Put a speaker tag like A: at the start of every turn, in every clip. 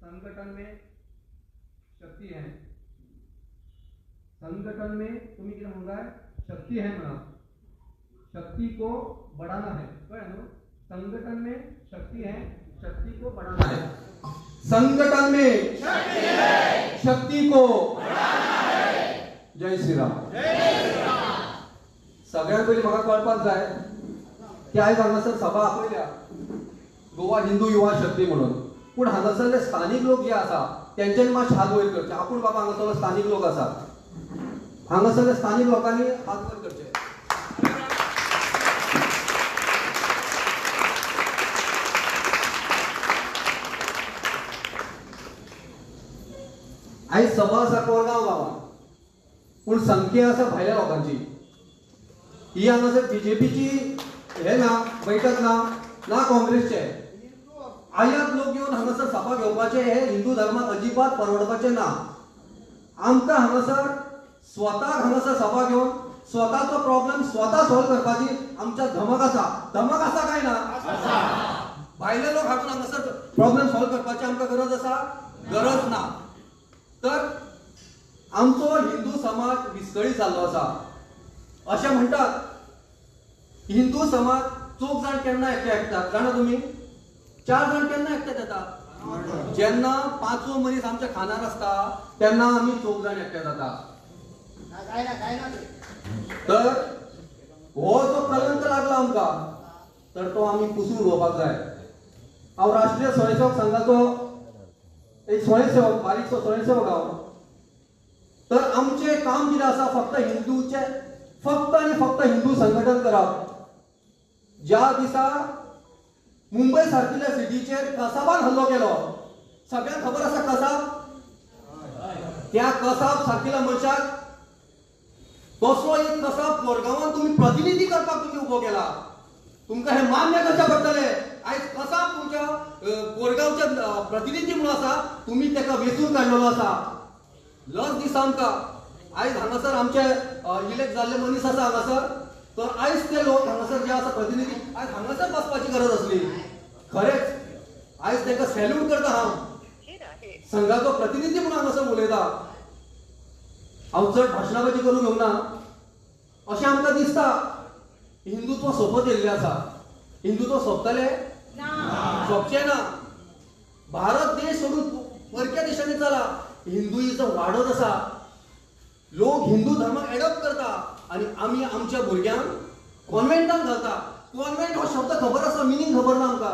A: संगठन में शक्ती है। संगठन में तुम्हें किती म्हणताय शक्ती है म्हणा शक्ति को बढ़ाना है। संगठन में शक्ति है, शक्ति को बढ़ाना है। संगठन में शक्ति को जय श्रीराम सगळ्यात पयलीं म्हाका कळपाक जाय की आयज हांगासर सभा आपयल्या गोवा हिंदू युवा शक्ती म्हणून. पूण हांगासरले स्थानीक लोक जे आसा तेंच्यांनी मातशे हात वयर करचे. आपूण बाबा हांगासरलो स्थानीक लोक आसा हांगासरल्या स्थानीक लोकांनी हात वयर करचे. आयज सभा आसा कोरगांव गांवांत पूण संख्या आसा भायल्या लोकांची. ही हांगासर बीजेपीची हे ना बैठक ना ना काँग्रेसचे. आयात लोक येवन हांगासर सभा घेवपाचे हे हिंदू धर्माक अजिबात परवडपाचे ना. आमकां हांगासर स्वताक हांगासर सभा घेवन स्वताचो प्रॉब्लेम स्वता सॉल्व करपाची आमच्या धमक आसा धमक आसा काय ना? भायले लोक हाडून हांगासर प्रॉब्लेम सॉल्व करपाची आमकां गरज आसा गरज ना. तर आमचो हिंदू समाज विस्कळीत जाल्लो आसा अशें म्हणटात हिंदू समाज चोख जाण केन्ना एकटे एकतात जाणा तुमी चार जाण केन्ना एकटे जातात जेन्ना पांचवो मनीस आमच्या खानार आसता तेन्ना आमी चोग जाण एकठांय
B: जाता ना ना
A: तर हो जो प्रलंत लागला आमकां तर तो आमी पुसून उडोवपाक जाय हांव राष्ट्रीय स्वयंसेवक संघाचो एक स्वयंसेवक बारीकसो स्वयंसेवक हांव तर आमचें काम कितें आसा फक्त हिंदूचे फक्त आनी फक्त हिंदू संघटन करप ज्या दिसा मुंबय सारकिल्ल्या सिटीचेर कसाबान हल्लो केलो. सगळ्यांक खबर आसा कसाब? त्या कसाब सारकिल्ल्या मनशाक तसलो एक कसाब कोरगांवान तुम्ही प्रतिनिधी करपाक तुम्ही उभो केला. तुमकां हे मान्य करचें पडटलें आयज कसाब तुमच्या अ, कोरगांवचे प्रतिनिधी म्हणून आसा तुम्ही तेका वेचून काडलेलो आसा लज दिसा आमकां. आयज हांगासर आमचे इलेक्ट जाल्ले मनीस आसा हांगासर. तर आयज ते लोक हांगासर जे आसा प्रतिनिधी आयज हांगासर बसपाची गरज आसली खरेंच. आयज तांकां सॅल्यूट करता हांव संघाचो प्रतिनिधी म्हणून हांगासर उलयता हांव चड भाशणाबाजी करूंक येवना अशें आमकां दिसता. हिंदुत्व सोंपत येयल्लें आसा. हिंदुत्व सोंपतले सोंपचें ना. भारत देश सोडून परक्या देशांनी चला. हिंदुइजम वाडत आसा लोक हिंदू धर्माक एडॉप्ट करता. आनी आमी आमच्या भुरग्यांक कॉन्व्हेंटान घालता. कॉन्व्हेंट हो शब्द खबर आसा मिनींग खबर ना आमकां.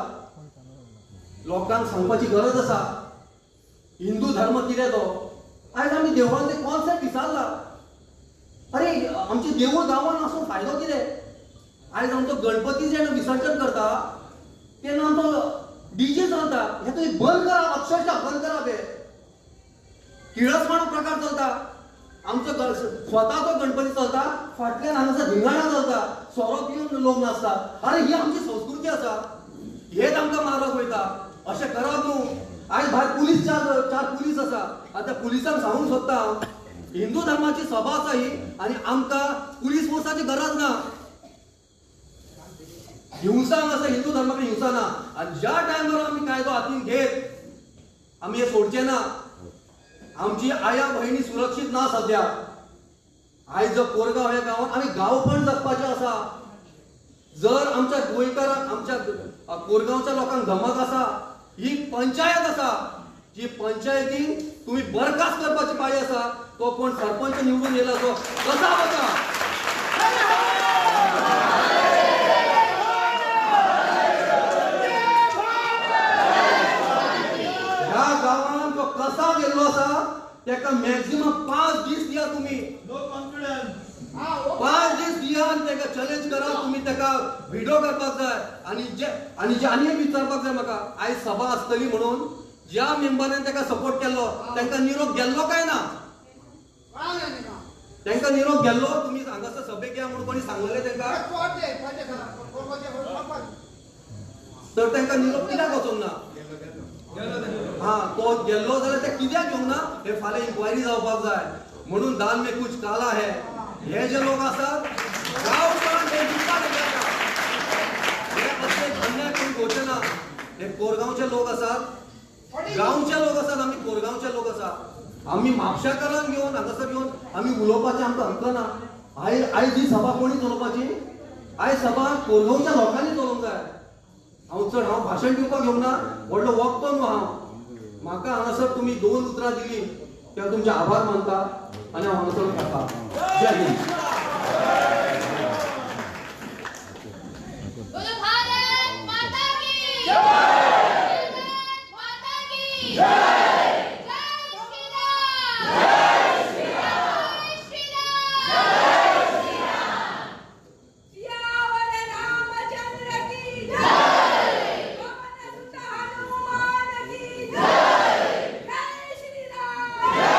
A: लोकांक सांगपाची गरज आसा हिंदू धर्म कितें तो? आयज आमी देवळान ते कॉन्सेप्ट विसारला अरे आमचे देवूळ गांवांत आसून फायदो कितें? आयज आमचो गणपती जेन्ना विसर्जन करता तेन्ना आमचो डीजे चलता. हे तुवें बंद करप अक्षरशः बंद करप हे किळसवाणो प्रकार चलता. आमचो स्वता तो गणपती चलता. फाटल्यान हांगासर धिंगाणा चलता. सोरो पिवन लोक नाचता अरे ही आमची संस्कृती आसा हेच आमकां मारप वयता अशें करप न्हू आयज भायर पुलीस चार चार पुलीस आसा आतां पुलिसांक सांगूंक सोदता हांव हिंदू धर्माची सभा आसा ही आनी आमकां पुलीस फोर्साची गरज ना. हिंसा आसा हिंदू धर्माक हिंसा ना. आनी ज्या टायमार आमी कायदो हातीन घेत आमी हे सोडचे ना. आमची आया भयणी सुरक्षीत ना सध्या. आयज जो कोरगाव ह्या गांवांत आमी गांवपण जगपाचें आसा जर आमच्या गोंयकारांक आमच्या कोरगांवच्या लोकांक धमक आसा ही पंचायत आसा जी पंचायतीन तुम्ही बरखास्त करपाची पाळी आसा तो कोण सरपंच निवडून येयला तो कसा वता ह्या गांवांत जो कसा गेल्लो आसा ताका मॅक्झिमम पांच दीस दिया तुम्ही
B: हा, हो.
A: पांच दीस दिया आनी तेका चॅलेंज करा तुम्ही तेका व्हिडिओ करपाक जाय आनी जे आनी जे आनी विचारपाक जाय म्हाका आयज सभा आसतली म्हणून ज्या मेंबरान तेका सपोर्ट केल्लो तांकां निरोप गेल्लो काय ना?
B: तेंका
A: तांकां निरोप गेल्लो तुमी हांगासर सभेक या म्हणून कोणी सांगलेले तेंका तर तांकां निरोप कित्याक वचोंक ना? हा तो गेल्लो जाल्यार ते कित्याक येवंक ना? हे फाल्यां इन्क्वायरी जावपाक जाय म्हणून दान में कुछ काला है हे जे लोक आसात गांवपण हे दिवपाक येतात. हे ना. हे कोरगांवचे लोक आसात गांवचे लोक आसात आमी कोरगांवचे लोक आसा आमी म्हापशाकारांक घेवन हांगासर घेवन आमी उलोवपाचें आमकां हक्क ना. आय आयज ही सभा कोणी चलोवपाची आयज सभा कोरगांवच्या लोकांनी चलोवंक जाय. हांव चड हांव भाशण दिवपाक येवना व्हडलो वक्तो न्हू हांव म्हाका हांगासर तुमी दोन उतरां दिली. त्या तुमचे आभार मानता. आनी हांव हांगासर खाता जय हिंद
C: बोलो भारत माता की जय माता की जय जय श्री राम जय श्री राम जय श्री राम
D: सियावर रामचंद्र की जय पवन सुत हनुमान की जय जय श्री राम जय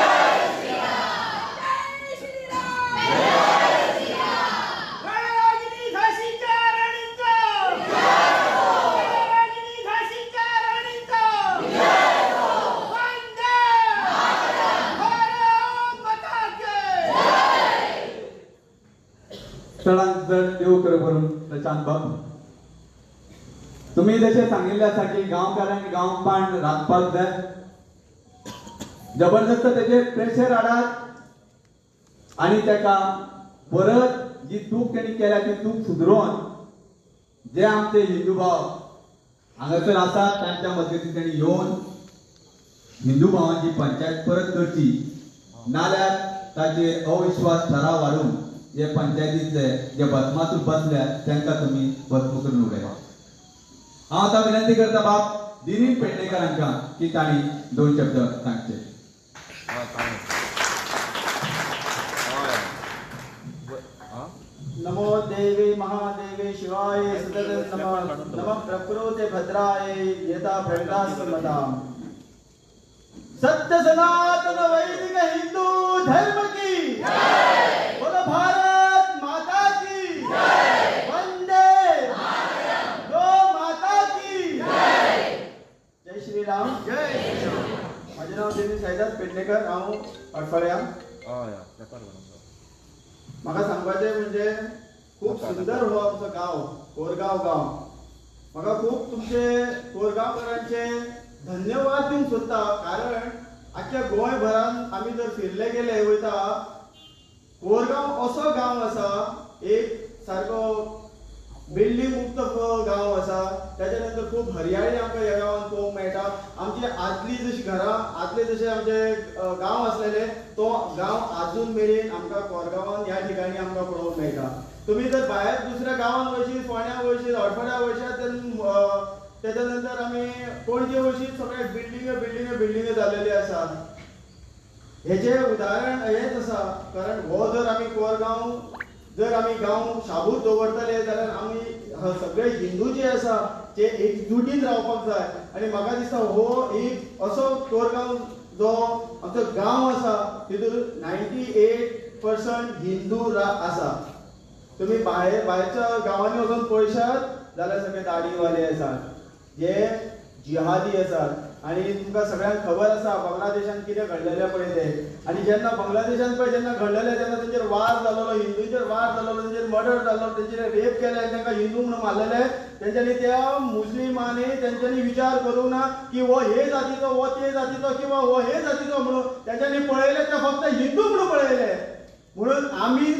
D: श्री राम जय श्री राम
C: जय श्री राम
B: गणरागिनी झाशीच्या राणीचं गणरागिनी झाशीच्या राणीचं वंदे भारत माता की
E: चढान चढ देव कर करून प्रशांत बाब तुम्ही जसे सांगिल्ले आसा की गांवकारांनी गांव पाण जाय जबरदस्त त्याचे प्रेशर हाडात आणि त्याका परत जी चूक तेणी केल्या ती चूक सुधरून जे आमचे हिंदू भाव हांगासर आसात तांच्या मजगतीं तेणी येवन हिंदू भावांची पंचायत परत करची. नाल्यार ताचे अविश्वास ठराव हाडून जे पंचायतीतले जे बदमातूर बसल्या तांकां तुमी बदमू करून उडयला आता विनंती करता बाब दिनीप पेडणेकरांका की तांणी दोन शब्द सांगचे
F: नमो देवी महादेवी शिवाय सतत नम नम प्रकृते भद्राय यथा भ्रष्टास्मताम् सत्य सनातन वैदिक हिंदू धर्म की बोलो भारत माता की वंदे गो माता की जय श्री राम जय माझे नाव देवी साईदास पेडणेकर हांव अडफळ्या म्हाका सांगपाचें म्हणजे खूब सुंदर हो आमचो गांव कोरगांव गांव. म्हाका खूब तुमचे कोरगांवकारांचे धन्यवाद दिवंक सोदता कारण आख्या गोंयभरान आमी जर फिरले गेले वयता कोरगांव असो गांव आसा एक सारको बिल्डींग मुक्त गांव आसा त्याच्या नंतर खूब हरयाळी आमकां ह्या गांवांत पळोवंक मेळटा आमची आदली जशी घरां आदले जशे आमचे गांव आसलेले तो गांव आजून मेरेन आमकां कोरगांवान ह्या ठिकाणी आमकां पळोवंक मेळटा तुमी जर भायर दुसऱ्या गांवांत वयशीत फोण्या वयशीत अडफड्या वयशात त्याच्या नंतर आमी पणजे वयशीत सगळे बिल्डिंग बिल्डिंग बिल्डिंग जाल्लेली आसात हेचे उदाहरण हेच आसा कारण हो जर आमी कोरगांव जर आमी गांव शाबूत दवरतले जाल्यार आमी सगळे हिंदू जे आसा ते एकजुटीन रावपाक जाय आनी म्हाका दिसता हो एक असो कोरगांव जो आमचो गांव आसा तितून नायन्टी एट पर्संट हिंदू रा आसा. तुम्ही भायर भायरच्या गांवांनी वचून पळयशात जाल्यार सगळे दाडीवाले आसात. जे जिहादी आसात. आणि तुमकां सगळ्यांक खबर आसा बांगलादेशान कितें घडलेलें पळय ते आनी जेन्ना बांगलादेशान पळय जेन्ना घडलेलें तेन्ना तेंचेर वार जाल्लो हिंदूंचेर वार जाल्लो तेंचेर मर्डर जालो तेंचेर रेप केले तांकां हिंदू म्हणून मारलेले तेंच्यांनी त्या मुस्लिमांनी तेंच्यांनी विचार करूंक ना की हो हे जातीचो हो ते जातीचो किंवा हो हे जातीचो म्हणून तेंच्यांनी पळयले ते फक्त हिंदू म्हणून पळयले म्हणून आमी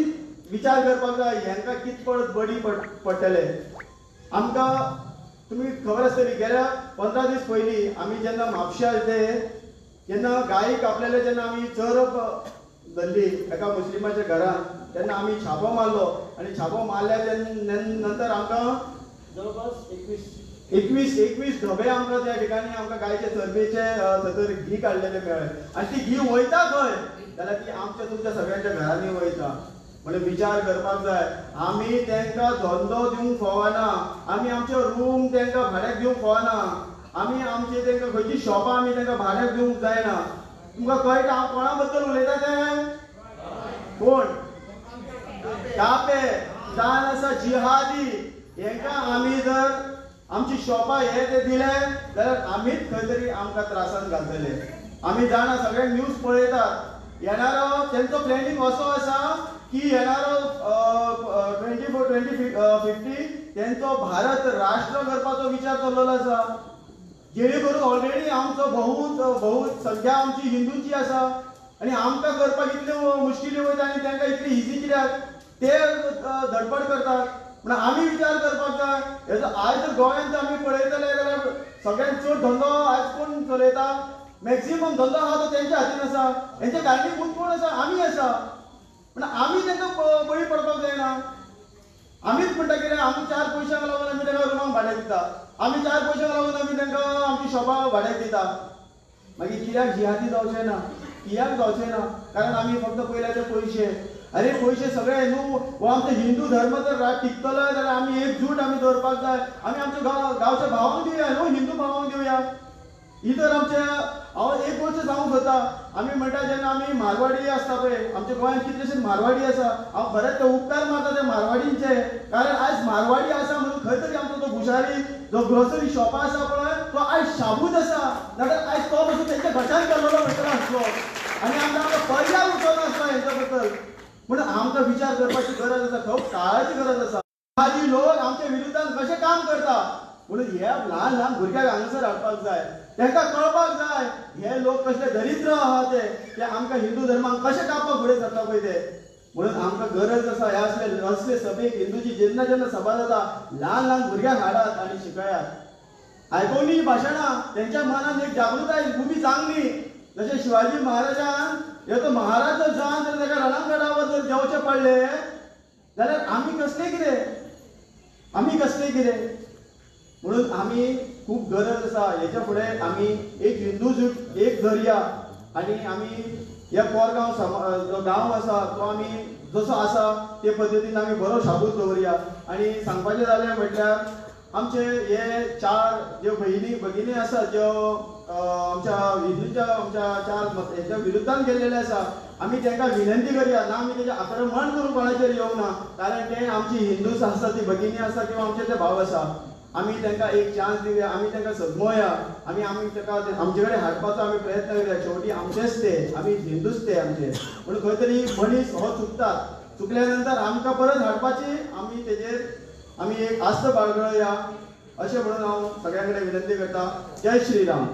F: विचार करपाक जाय हेंकां कितपत बडी पड पडटले आमकां तुमी खबर आसतली गेल्या पंदरा दीस पयलीं आमी जेन्ना म्हापशा ते जेन्ना गायी कापलेले जेन्ना आमी चरप धरली एका मुस्लिमाच्या घरान तेन्ना आमी छापो मारलो आनी छापो मारल्या नंतर आमकां जवळपास एकवीस. एकवीस एकवीस ढबे आमकां त्या ठिकाणी आमकां गायचे चरबेचे थंयसर घी काडलेले मेळ्ळे आनी ती घी वयता खंय? जाल्यार ती आमच्या तुमच्या सगळ्यांच्या घरांनी वयता. म्हणून विचार करपाक जाय. आमी तांकां धंदो दिवंक फावना आमी आमचे रूम तांकां भाड्याक दिवंक फावना आमी आमचे तांकां खंयची शॉपां आमी तांकां भाड्याक दिवंक जायना. तुमकां कळटा हांव कोणा बद्दल उलयता तें? कोण? कापे जाण आसा जिहादी. हेंकां आमी जर आमची शॉपां हे ते दिले जाल्यार आमीच खंय तरी आमकां त्रासान घालतले. आमी जाणा सगळे न्यूज पळयतात. येणारो तेंचो प्लॅनिंग असो आसा की येणारो ट्वेंटी फोर ट्वेंटी फिफ्टी तेंचो भारत राष्ट्र करपाचो विचार चल्लेलो आसा जेणे करून ऑलरेडी आमचो बहुत बहुत संख्या आमची हिंदूंची आसा आनी आमकां करपाक इतल्यो मुश्किली वयता आनी तांकां इतली इजी कित्याक ते धडपड करतात. म्हण आमी विचार करपाक जाय हेजो आयज जर गोंयांत आमी पळयतले जाल्यार सगळ्यांत चड धंदो आयज कोण चलयता मॅक्सिमम धंदो आहा तो तेंच्या हातीन आसा हेंचे कारणीभूत कोण आसा आमी आसा म्हण आमी तेंकां प- बळी पडपाक जायना आमीच म्हणटा कितें आमी चार पयशांक लागून आमी तांकां रुमांक भाड्याक दिता. आमी चार पयशांक लागून आमी तांकां आमची शॉपां भाड्याक दिता. मागीर म्हणजे कित्याक जिहादी जावचें ना कित्याक जावचें ना कारण आमी फक्त पयल्याचे पयशे अरे पयशे सगळे न्हू हो आमचो हिंदू धर्म जर रा- टिकतलो जाल्यार आमी एकजूट आमी दवरपाक जाय. आमी आमच्या गांव गांवच्या भावांक दिवया न्हू हिंदू भावांक दिवया ही तर आमच्या हांव एक गोश्ट सांगूंक सोदता आमी म्हणटा जेन्ना आमी मारवाडी आसता पळय आमच्या गोंयांत कितलेशेच मारवाडी आसा हांव खरेंच ते उपकार मारता त्या मारवाडींचे. कारण आयज मारवाडी आसा म्हणून खंय तरी आमचो तो भुशारी जो ग्रोसरी शॉपां आसा पळय तो आयज शाबूत आसा नाजाल्यार आयज तो पसून तेंच्या घटान गेल्लो म्हणटलो आसलो आनी आमकां आमकां पर्याय उठोवना आसलो हेच्या बद्दल म्हणून आमकां विचार करपाची गरज आसा खूब काळाची गरज आसा आदी लोक आमच्या विरुद्धान कशें काम करता? म्हणून हे ल्हान ल्हान भुरग्यांक हांगासर हाडपाक जाय तांकां कळपाक जाय. हे लोक कसले दरिद्र आहा ते आमकां हिंदू धर्माक कशें कापपाक फुडें जाता पळय ते? म्हणून आमकां गरज आसा हे असले असले सभेक हिंदूची जेन्ना जेन्ना सभा जाता ल्हान ल्हान भुरग्यांक हाडात आनी शिकयात. आयकोनी भाशणां तेंच्या मनान एक जागृताय उबी जावंदी जशें शिवाजी महाराजान हे तो महाराज जर जावन जर ताका रणांगणावर जर देंवचें पडलें जाल्यार आमी कसले कितें आमी कसले कितें म्हणून आमी खूब गरज आसा याच्या फुडें आमी एक हिंदू एक धरया आनी आमी हे कोरगाव जो गांव आसा तो आमी जसो आसा ते पद्दतीन आमी बरो शाबूत दवरया. आनी सांगपाचें जालें म्हटल्यार आमचे हे चार ज्यो भयणी भगिनी आसा ज्यो आमच्या हिंदूच्या आमच्या चार मत- हेच्या विरुद्धान गेलेले आसा आमी तांकां विनंती करया ना आमी तेजें आक्रमण करून कोणाचेर येवंक ना कारण ते आमची हिंदूच आसा ती भगिनी आसा किंवा आमचे ते भाव आसा. आमी तांकां एक चान्स दिवया आमी तांकां सजमोया आमी आमी ताका आमचे कडेन हाडपाचो आमी प्रयत्न करया शेवटी आमचेच ते आमी हिंदूच ते आमचे. पूण खंय तरी मनीस हो चुकतात. चुकल्या नंतर आमकां परत हाडपाची आमी तेजेर आमी एक आस्त बाळगळया अशें म्हणून हांव सगळ्यां कडेन विनंती करता. जय श्रीराम.